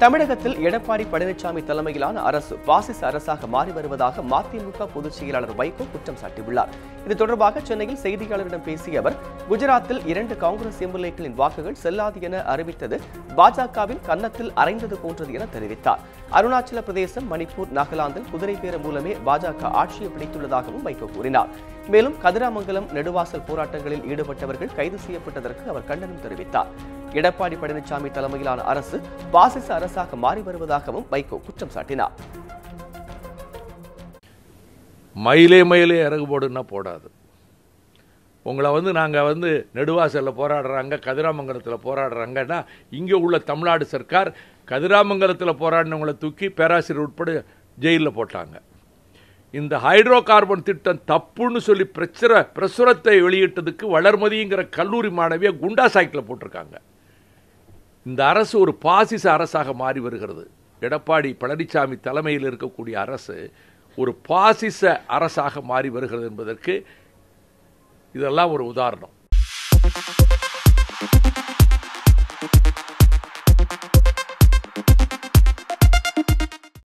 தமிழகத்தில் எடப்பாடி பழனிசாமி தலைமையிலான அரசு பாசிச அரசாக மாறி வருவதாக மதிமுக பொதுச் செயலாளர் வைகோ குற்றம் சாட்டியுள்ளார். இது தொடர்பாக சென்னையில் செய்தியாளர்களிடம் பேசிய அவர் குஜராத்தில் இரண்டு காங்கிரஸ் எம்எல்ஏக்களின் வாக்குகள் செல்லாது என அறிவித்தது பாஜகவின் கன்னத்தில் அரைந்தது போன்றது என தெரிவித்தார். அருணாச்சல பிரதேசம் மணிப்பூர் நாகாலாந்தில் குதிரை பேர மூலமே பாஜக ஆட்சியை பிடித்துள்ளதாகவும் வைகோ கூறினார். மேலும் கதிராமங்கலம் நெடுவாசல் போராட்டங்களில் ஈடுபட்டவர்கள் கைது செய்யப்பட்டதற்கு அவர் கண்டனம் தெரிவித்தார். எடப்பாடி பழனிசாமி தலைமையிலான அரசு பாசிச அரசாக மாறி வருவதாகவும் வைகோ குற்றம் சாட்டினார். மயிலே மயிலே இறகு போடுன்னா போடாது. உங்களை வந்து நாங்கள் வந்து நெடுவாசலில் போராடுறாங்க கதிராமங்கலத்தில் போராடுறாங்கன்னா இங்கே உள்ள தமிழ்நாடு சர்க்கார் கதிராமங்கலத்தில் போராடினவங்களை தூக்கி பேராசிரியர் உட்பட ஜெயிலில் போட்டாங்க. இந்த ஹைட்ரோ கார்பன் திட்டம் தப்புன்னு சொல்லி பிரச்சுர பிரசுரத்தை வெளியிட்டதுக்கு வளர்மதிங்கிற கல்லூரி மாணவியை குண்டா சாக்கில் போட்டிருக்காங்க. இந்த அரசு ஒரு பாசிச அரசாக மாறி வருகிறது. எடப்பாடி பழனிசாமி தலைமையில் இருக்கக்கூடிய அரசு ஒரு பாசிச அரசாக மாறி வருகிறது என்பதற்கு இதெல்லாம் ஒரு உதாரணம்.